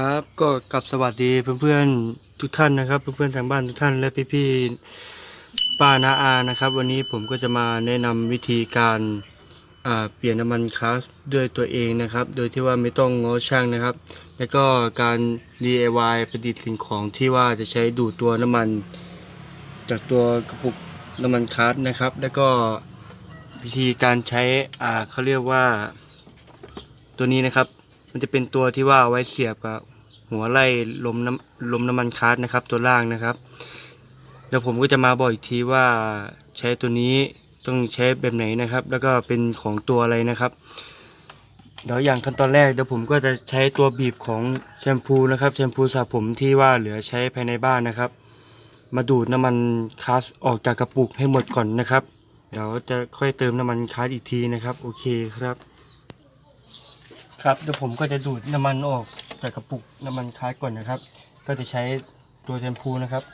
ครับก็กลับสวัสดีเพื่อนๆทุกท่านนะครับ เพื่อนๆทางบ้านทุกท่านและพี่ๆป้านาอานะครับ วันนี้ผมก็จะมาแนะนำวิธีการเปลี่ยนน้ำมันคลาสด้วยตัวเองนะครับ โดยที่ว่าไม่ต้องง้อช่างนะครับ แล้วก็การ DIY ประดิษฐ์สิ่งของที่ว่าจะใช้ดูดตัวน้ำมัน จากตัวกระปุกน้ำมันคลาสนะครับ แล้วก็วิธีการใช้เขาเรียกว่าตัวนี้นะครับ มันจะเป็นตัวที่ว่าเอาไว้เสียบกับหัวไล่ลมน้ำลมน้ำมันคาร์ดนะครับ ตัวล่างนะครับเดี๋ยวผมก็จะมาบอกอีกทีว่าใช้ตัวนี้ต้องใช้แบบไหนนะครับ แล้วก็เป็นของตัวอะไรนะครับเดี๋ยวอย่างขั้นตอนแรกเดี๋ยวผมก็จะใช้ตัวบีบของแชมพูนะครับ แชมพูสระผมที่ว่าเหลือใช้ภายในบ้านนะครับ มาดูดน้ำมันคาร์ดออกจากกระปุกให้หมดก่อนนะครับ เดี๋ยวจะค่อยเติมน้ำมันคาร์ดอีกทีนะครับ โอเคครับ ครับเดี๋ยวผมก็จะดูดน้ำมันออกจากกระปุกน้ำมันคาร์ดก่อนนะครับ ก็จะใช้ตัวแชมพูนะครับ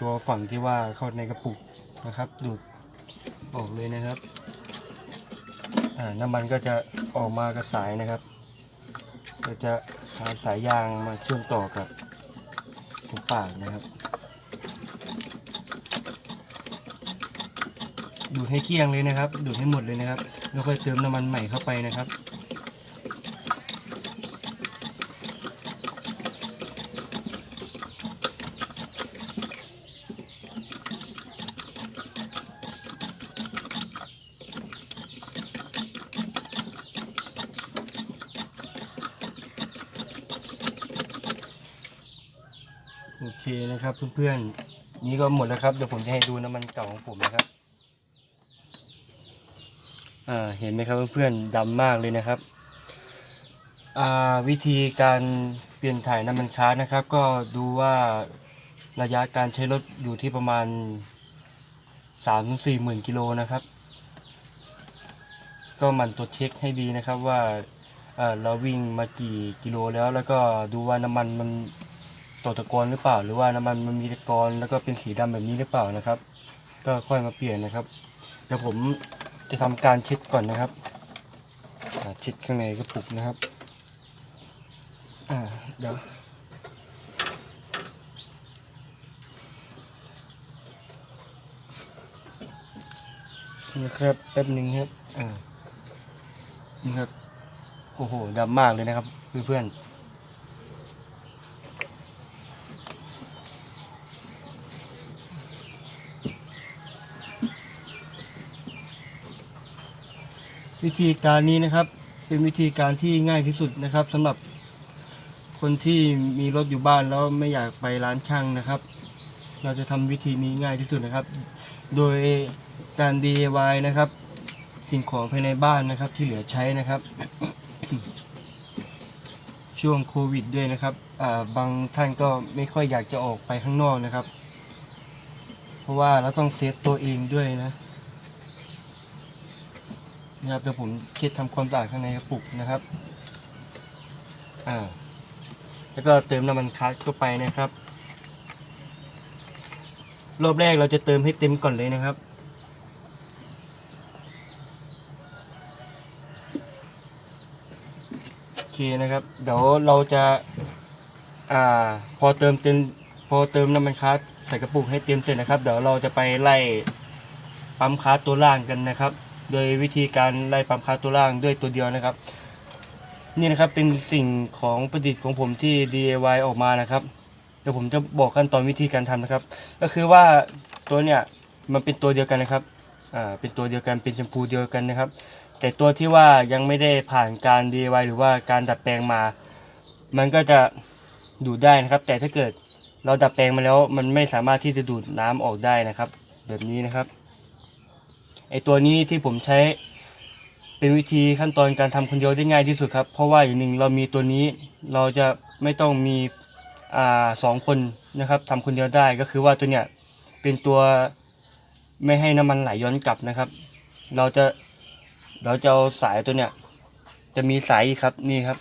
ตัวฝั่งที่ว่าเข้าในกระปุกนะครับ ดูดออกเลยนะครับน้ำมันก็จะออกมากระสายนะครับก็จะหาสายยางมาเชื่อมต่อกับตรงปากนะครับ ดูดให้เกลี้ยงเลยนะครับ ดูดให้หมดเลยนะครับ แล้วค่อยเติมน้ำมันใหม่เข้าไปนะครับ นะครับเพื่อนๆ นี่ก็หมดแล้วครับ เดี๋ยวผมจะให้ดูน้ำมันเก่าของผมนะครับ อ่า เห็นไหมครับเพื่อนๆดำมากเลยนะครับ อ่า วิธีการเปลี่ยนถ่ายน้ำมันค้านะครับ ก็ดูว่าระยะการใช้รถอยู่ที่ประมาณ3ามถึงสี่หมื่นกิโลนะครับ ก็มันตรวจเช็คให้ดีนะครับว่าเอ่อเราวิ่งมากี่กิโลแล้วแล้วก็ดูว่าน้ำมันมัน ตกตะกอนหรือเปล่า หรือว่าน้ำมันมันมีตะกอนแล้วก็เป็นสีดำแบบนี้หรือเปล่านะครับ ก็ค่อยมาเปลี่ยนนะครับ เดี๋ยวผมจะทำการเช็ดก่อนนะครับเช็ดข้างในกระปุกนะครับอ่าเดี๋ยวนะครับแป๊บหนึ่งครับอ่านี่ครับโอ้โหดำมากเลยนะครับเพื่อนๆ วิธีการนี้นะครับ เป็นวิธีการที่ง่ายที่สุดนะครับสำหรับคนที่มีรถอยู่บ้านแล้วไม่อยากไปร้านช่างนะครับ เราจะทำวิธีนี้ง่ายที่สุดนะครับ โดยการ DIY นะครับ สิ่งของภายในบ้านนะครับที่เหลือใช้นะครับ ช่วงโควิดด้วยนะครับบางท่านก็ไม่ค่อยอยากจะออกไปข้างนอกนะครับ เพราะว่าเราต้องเซฟตัวเองด้วยนะ นะครับเดี๋ยวผมเช็ดทำความสะอาดข้างในกระปุกนะครับอ่าแล้วก็เติมน้ำมันคัสเข้าไปนะครับ รอบแรกเราจะเติมให้เต็มก่อนเลยนะครับโอเคนะครับ เดี๋ยวเราจะอ่าพอเติมเต็มพอเติมน้ำมันคัสใส่กระปุกให้เต็มเสร็จนะครับ เดี๋ยวเราจะไปไล่ปั๊มคัสตัวล่างกันนะครับ โดยวิธีการไล่ปั๊มคาตัวล่างด้วยตัวเดียวนะครับ นี่นะครับเป็นสิ่งของประดิษฐ์ของผมที่ DIY ออกมานะครับเดี๋ยวผมจะบอกขั้นตอนวิธีการทำนะครับ ก็คือว่าตัวเนี่ยมันเป็นตัวเดียวกันนะครับอ่าเป็นตัวเดียวกันเป็นแชมพูเดียวกันนะครับ แต่ตัวที่ว่ายังไม่ได้ผ่านการ DIY หรือว่าการดัดแปลงมา มันก็จะดูดได้นะครับ แต่ถ้าเกิดเราดัดแปลงมาแล้วมันไม่สามารถที่จะดูดน้ำออกได้นะครับ แบบนี้นะครับ ไอตัวนี้ที่ผมใช้เป็นวิธีขั้นตอนการทำคนเดียวได้ง่ายที่สุดครับ เพราะว่าอย่างหนึ่งเรามีตัวนี้เราจะไม่ต้องมีอ่าสองคนนะครับทำคนเดียวได้ก็คือว่าตัวเนี้ยเป็นตัวไม่ให้น้ำมันไหลย้อนกลับนะครับ เราจะเราจะเอาสายตัวเนี้ยจะมีสายครับนี่ครับ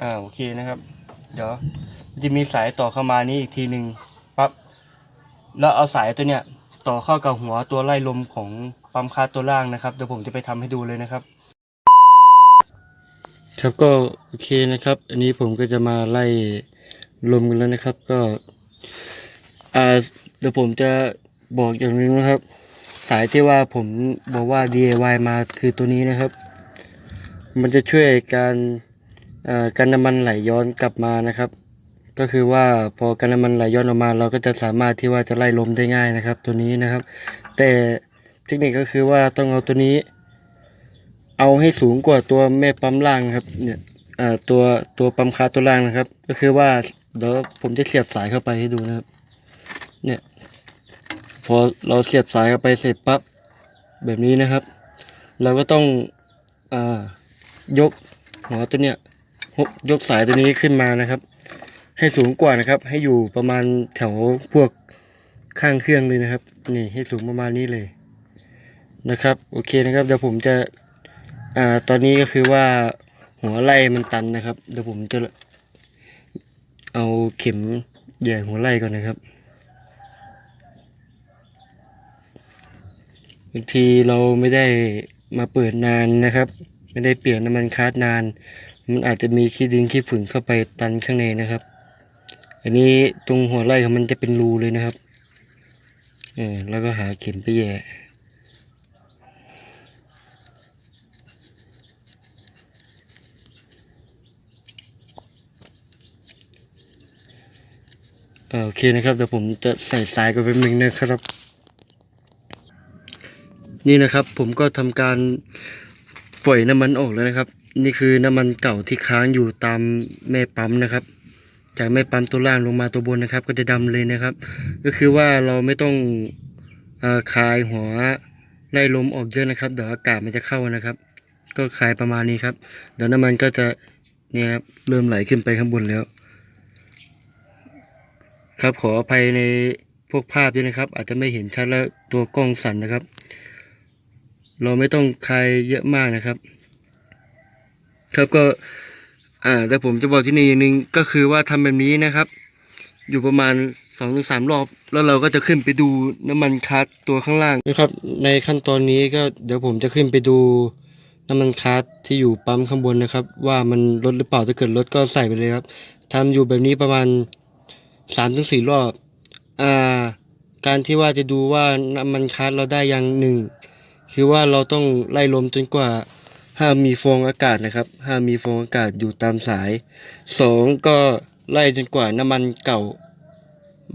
อ่าโอเคนะครับ เดี๋ยวจะมีสายต่อเข้ามานี้อีกทีหนึ่งปั๊บแล้วเอาสายตัวเนี้ย ต่อเข้ากับหัวตัวไล่ลมของปั๊มคาตัวล่างนะครับเดี๋ยวผมจะไปทำให้ดูเลยนะครับ ครับก็โอเคนะครับ อันนี้ผมก็จะมาไล่ลมกันแล้วนะครับ ก็อ่าเดี๋ยวผมจะบอกอย่างหนึงนะครับ สายที่ว่าผมบอกว่า DIY มาคือตัวนี้นะครับ มันจะช่วยการอ่าการน้ำมันไหลย้อนกลับมานะครับ ก็คือว่าพอการน้ำมันไหลย้อนออกมา เราก็จะสามารถที่ว่าจะไล่ลมได้ง่ายนะครับ ตัวนี้นะครับ แต่เทคนิคก็คือว่าต้องเอาตัวนี้ เอาให้สูงกว่าตัวแม่ปั๊มล่างครับ เนี่ยอ่าตัวตัวปั๊มคาตัวล่างนะครับ ก็คือว่าเดี๋ยวผมจะเสียบสายเข้าไปให้ดูนะครับ เนี่ย พอเราเสียบสายเข้าไปเสร็จปั๊บแบบนี้นะครับ เราก็ต้องอ่ายกหัวตัวเนี้ยยกสายตัวนี้ขึ้นมานะครับ ให้สูงกว่านะครับ ให้อยู่ประมาณแถวพวกข้างเครื่องเลยนะครับ นี่ให้สูงประมาณนี้เลยนะครับ โอเคนะครับเดี๋ยวผมจะอ่าตอนนี้ก็คือว่าหัวไล่มันตันนะครับเดี๋ยวผมจะเอาเข็มแหย่หัวไล่ก่อนนะครับบางทีเราไม่ได้มาเปิดนานนะครับ ไม่ได้เปลี่ยนน้ำมันคาร์ดนาน มันอาจจะมีขี้ดินขี้ฝุ่นเข้าไปตันข้างในนะครับ อันนี้ตรงหัวไล่ของมันจะเป็นรูเลยนะครับเออแล้วก็หาเข็มไปแย่อ่าโอเคนะครับเดี๋ยวผมจะใส่สายกันเป็นหนึ่งนะครับ นี่นะครับผมก็ทำการปล่อยน้ำมันออกแล้วนะครับ นี่คือน้ำมันเก่าที่ค้างอยู่ตามแม่ปั๊มนะครับ จากแม่ปั๊มตัวล่างลงมาตัวบนนะครับ ก็จะดำเลยนะครับ ก็คือว่าเราไม่ต้องอคายหัวไล่ลมออกเยอะนะครับ เดี๋ยวอากาศมันจะเข้านะครับ ก็คายประมาณนี้ครับ เดี๋ยวน้ำมันก็จะเนี่ยครับเริ่มไหลขึ้นไปข้างบนแล้ว ครับขออภัยในพวกภาพด้วยนะครับ อาจจะไม่เห็นชัดแล้วตัวกล้องสั่นนะครับ เราไม่ต้องคายเยอะมากนะครับ ครับก็ อ่าแต่ผมจะบอกที่นี่อย่างหนึ่งก็คือว่าทำแบบนี้นะครับ อยู่ประมาณสองถึงสามรอบ แล้วเราก็จะขึ้นไปดูน้ำมันคัสตัวข้างล่างนะครับ ในขั้นตอนนี้ก็เดี๋ยวผมจะขึ้นไปดูน้ำมันคัสที่อยู่ปั๊มข้างบนนะครับ ว่ามันลดหรือเปล่าถ้าเกิดลดก็ใส่ไปเลยครับทำอยู่แบบนี้ประมาณสามถึงสี่รอบอ่าการที่ว่าจะดูว่าน้ำมันคัสเราได้อย่างหนึ่งคือว่าเราต้องไล่ลมจนกว่า ห้ามมีฟองอากาศนะครับ ห้ามมีฟองอากาศอยู่ตามสายสองก็ไล่จนกว่าน้ำมันเก่า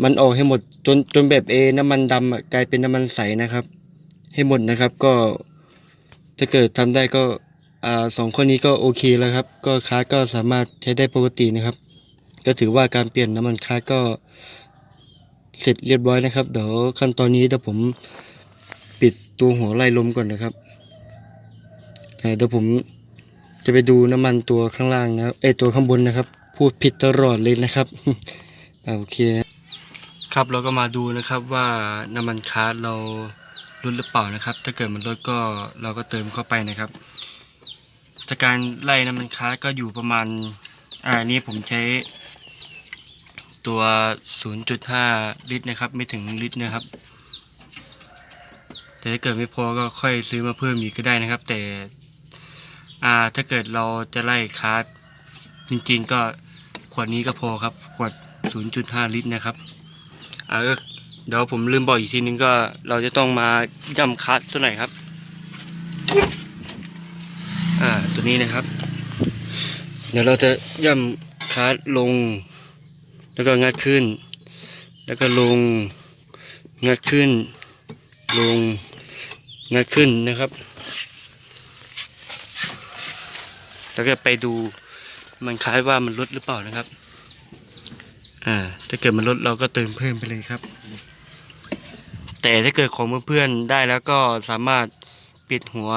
มันออกให้หมดจนจนแบบเอน้ำมันดำกลายเป็นน้ำมันใสนะครับ ให้หมดนะครับก็ถ้าเกิดทำได้ก็อ่าสองข้อนี้ก็โอเคแล้วครับ ก็คัสก็สามารถใช้ได้ปกตินะครับ ก็ถือว่าการเปลี่ยนน้ำมันคัสก็เสร็จเรียบร้อยนะครับ เดี๋ยวขั้นตอนนี้เดี๋ยวผมปิดตัวหัวไล่ลมก่อนนะครับ เดี๋ยวผมจะไปดูน้ำมันตัวข้างล่างนะเอตัวข้างบนนะครับ พูดผิดตลอดเลยนะครับอโอเค ครับเราก็มาดูนะครับว่าน้ำมันคัสเราลดหรือเปล่านะครับ ถ้าเกิดมันลดก็เราก็เติมเข้าไปนะครับจากการไล่น้ำมันคัสก็อยู่ประมาณอ่าอันนี้ผมใช้ตัว 0.5 ลิตรนะครับ ไม่ถึงลิตรนะครับ แต่ถ้าเกิดไม่พอก็ค่อยซื้อมาเพิ่มอีกก็ได้นะครับ แต่ อ่าถ้าเกิดเราจะไล่คาร์ดจริงๆก็ขวดนี้ก็พอครับ ขวด 0.5 ลิตรนะครับอ่าก็เดี๋ยวผมลืมบอกอีกทีนึงก็เราจะต้องมาย่ำคาร์ดสักหน่อยครับ อ่าตัวนี้นะครับ เดี๋ยวเราจะย่ำคาร์ดลง แล้วก็งัดขึ้น แล้วก็ลงงัดขึ้น ลงงัดขึ้นนะครับ แล้วก็ไปดูมันคล้ายว่ามันลดหรือเปล่านะครับ อ่า ถ้าเกิดมันลดเราก็เติมเพิ่มไปเลยครับ แต่ถ้าเกิดของเพื่อนๆได้แล้วก็สามารถปิดหัว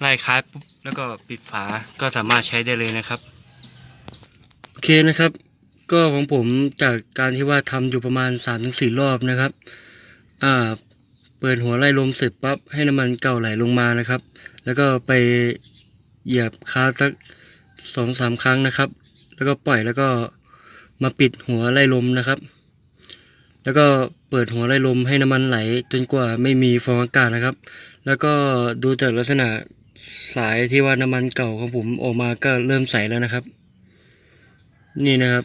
ไล่คล้ายปุ๊บแล้วก็ปิดฝาก็สามารถใช้ได้เลยนะครับ โอเคนะครับ ก็ของผมจากการที่ว่าทำอยู่ประมาณ3าถึงสรอบนะครับ อ่า เปิดหัวไล่ลมเสร็จปั๊บให้น้ำมันเก่าไหลลงมานะครับ แล้วก็ไป เหยียบคาสักสองสามครั้งนะครับ แล้วก็ปล่อยแล้วก็มาปิดหัวไล่ลมนะครับ แล้วก็เปิดหัวไล่ลมให้น้ำมันไหลจนกว่าไม่มีฟองอากาศนะครับ แล้วก็ดูจากลักษณะสายที่ว่าน้ำมันเก่าของผมออกมาก็เริ่มใสแล้วนะครับ นี่นะครับ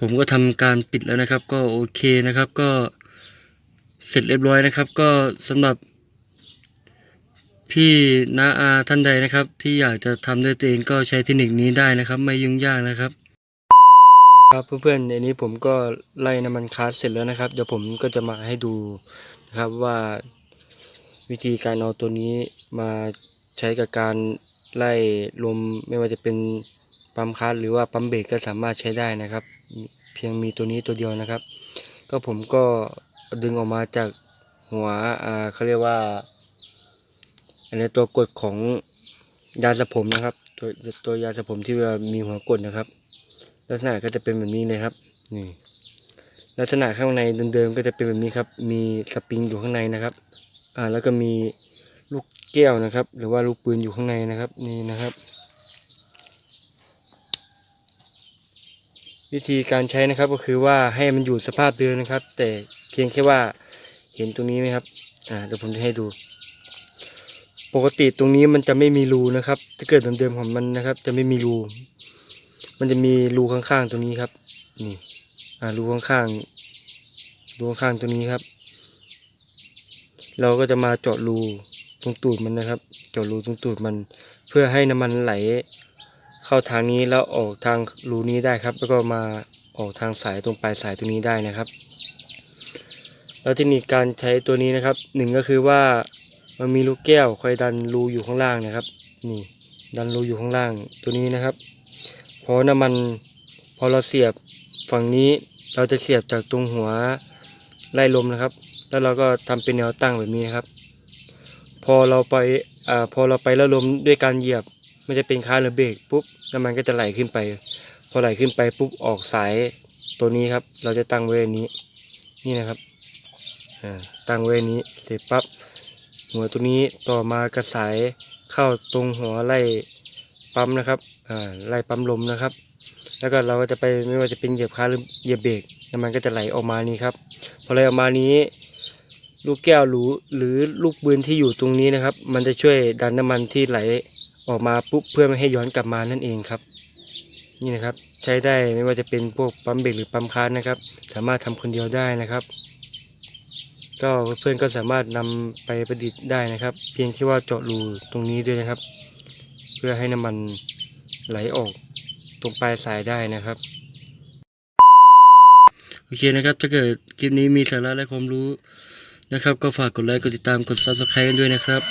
ผมก็ทำการปิดแล้วนะครับ ก็โอเคนะครับ ก็เสร็จเรียบร้อยนะครับ ก็สำหรับ พี่นาอาท่านใดนะครับ ที่อยากจะทำด้วยตัวเองก็ใช้เทคนิคนี้ได้นะครับ ไม่ยุ่งยากนะครับ ครับเพื่อนๆในนี้ผมก็ไล่น้ำมันคาร์เสร็จแล้วนะครับเดี๋ยวผมก็จะมาให้ดูนะครับว่าวิธีการเอาตัวนี้มาใช้กับการไล่ลมไม่ว่าจะเป็นปั๊มคาร์หรือว่าปั๊มเบรกก็สามารถใช้ได้นะครับ เพียงมีตัวนี้ตัวเดียวนะครับ ก็ผมก็ดึงออกมาจากหัวอ่าเขาเรียกว่า อันนี้ตัวกดของยาสระผมนะครับ ตัวตัวยาสระผมที่ว่ามีหัวกดนะครับ ลักษณะก็จะเป็นแบบนี้เลยครับนี่ลักษณะข้างในเดิมๆก็จะเป็นแบบนี้ครับ มีสปริงอยู่ข้างในนะครับ อ่าแล้วก็มีลูกแก้วนะครับ หรือว่าลูกปืนอยู่ข้างในนะครับ นี่นะครับ วิธีการใช้นะครับก็คือว่าให้มันอยู่สภาพเดิมนะครับ แต่เพียงแค่ว่าเห็นตรงนี้ไหมครับ อ่าเดี๋ยวผมจะให้ดู ปกติตรงนี้มันจะไม่มีรูนะครับ ถ้าเกิดเดิมๆของมันนะครับ จะไม่มีรู มันจะมีรูข้างๆตรงนี้ครับ นี่ อ่ารูข้างๆรูข้างๆตรงนี้ครับ เราก็จะมาเจาะรูตรงตูดมันนะครับ เจาะรูตรงตูดมัน เพื่อให้น้ำมันไหล เข้าทางนี้แล้วออกทางรูนี้ได้ครับ แล้วก็มาออกทางสายตรงปลายสายตรงนี้ได้นะครับ แล้วเทคนิคการใช้ตัวนี้นะครับหนึ่งก็คือว่า มันมีลูกแก้วคอยดันรูอยู่ข้างล่างนะครับ นี่ ดันรูอยู่ข้างล่างตัวนี้นะครับ พอน้ำมันพอเราเสียบฝั่งนี้เราจะเสียบจากตรงหัวไล่ลมนะครับ แล้วเราก็ทำเป็นแนวตั้งแบบนี้นะครับ พอเราไปอ่าพอเราไปแล้วลมด้วยการเหยียบไม่จะเป็นคาร์หรือเบรกปุ๊บน้ำมันก็จะไหลขึ้นไป พอไหลขึ้นไปปุ๊บออกสายตัวนี้ครับ เราจะตั้งไว้นี้ นี่นะครับอ่าตั้งไว้อันนี้เสร็จปั๊บ หัวตัวนี้ต่อมากระสายเข้าตรงหัวไล่ปั๊มนะครับอ่าไล่ปั๊มลมนะครับ แล้วก็เราก็จะไปไม่ว่าจะเป็นเหยียบคาร์หรือเหยียบเบรกมันก็จะไหลออกมานี้ครับพอไหลออกมานี้ ลูกแก้วหรือหรือลูกปืนที่อยู่ตรงนี้นะครับ มันจะช่วยดันน้ำมันที่ไหลออกมาปุ๊บเพื่อไม่ให้ย้อนกลับมานั่นเองครับ นี่นะครับ ใช้ได้ไม่ว่าจะเป็นพวกปั๊มเบรกหรือปั๊มคาร์นะครับ สามารถทำคนเดียวได้นะครับ ก็เพื่อนก็สามารถนำไปประดิษฐ์ได้นะครับ เพียงแค่ว่าเจาะรูตรงนี้ด้วยนะครับ เพื่อให้น้ำมันไหลออกตรงปลายสายได้นะครับโอเคนะครับถ้าเกิดคลิปนี้มีสาระและความรู้นะครับ ก็ฝากกดไลค์กดติดตามกด subscribe ด้วยนะครับ